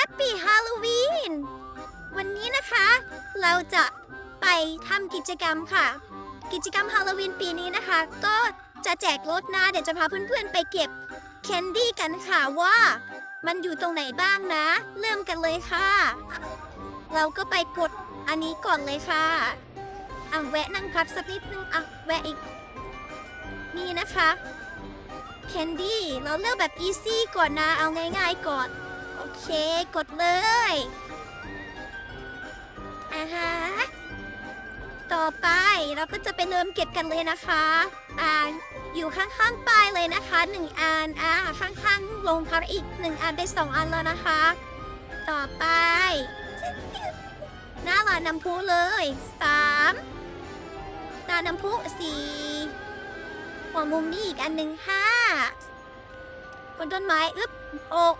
แฮปปี้ฮาโลวีนวันนี้นะคะ เราจะไปทำกิจกรรมค่ะ กิจกรรมฮาโลวีนปีนี้นะคะ ก็จะแจกรถนะเดี๋ยวจะพาเพื่อนๆไปเก็บแคนดี้กันค่ะว่า มันอยู่ตรงไหนบ้างนะ เริ่มกันเลยค่ะ เราก็ไปกดอันนี้ก่อนเลยค่ะอะแวะนั่งพักสักนิดนึงอะแวะอีก นี่นะคะแคนดี้เราเลือกแบบอีซี่ก่อนนะ เอาง่ายๆก่อน เคกดเลยอ่าฮะต่อไปเราก็จะไปเริ่มเก็บกันเลยนะคะอ่าอยู่ข้างๆป้ายเลยนะคะหนึ่งอันอ่าข้างๆลงพักอีกหนึ่งอันได้สองอันแล้วนะคะ ต่อไปหน้าหลานน้ำพุเลยสามหน้าน้ำพุสี่หัวมุมนี้อีกอันหนึ่งห้าบนต้นไม้อึ๊บหก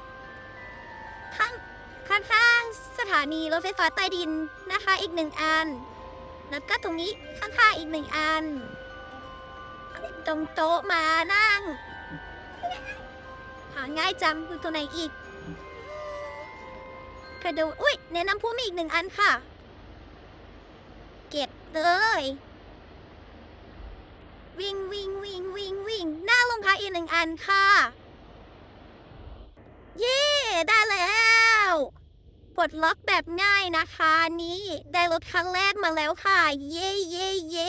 ถานีรถไฟฟ้าใต้ดินนะคะอีกหนึ่งอัน แล้วก็ตรงนี้ข้างๆอีกหนึ่งอัน ตรงโต๊ะมานั่ง หาง่ายจังคือตัวไหนอีกกระโดดอุ้ยแนะนำผู้มีอีกหนึ่งอันค่ะ เก็บเลยวิ่งวิ่งวิ่งวิ่งวิ่งหน้าลงพักอีกหนึ่งอันค่ะ เย้ได้แล้ว ปลดล็อกแบบง่ายนะคะ นี่ได้รถครั้งแรกมาแล้วค่ะ เย้เย้เย้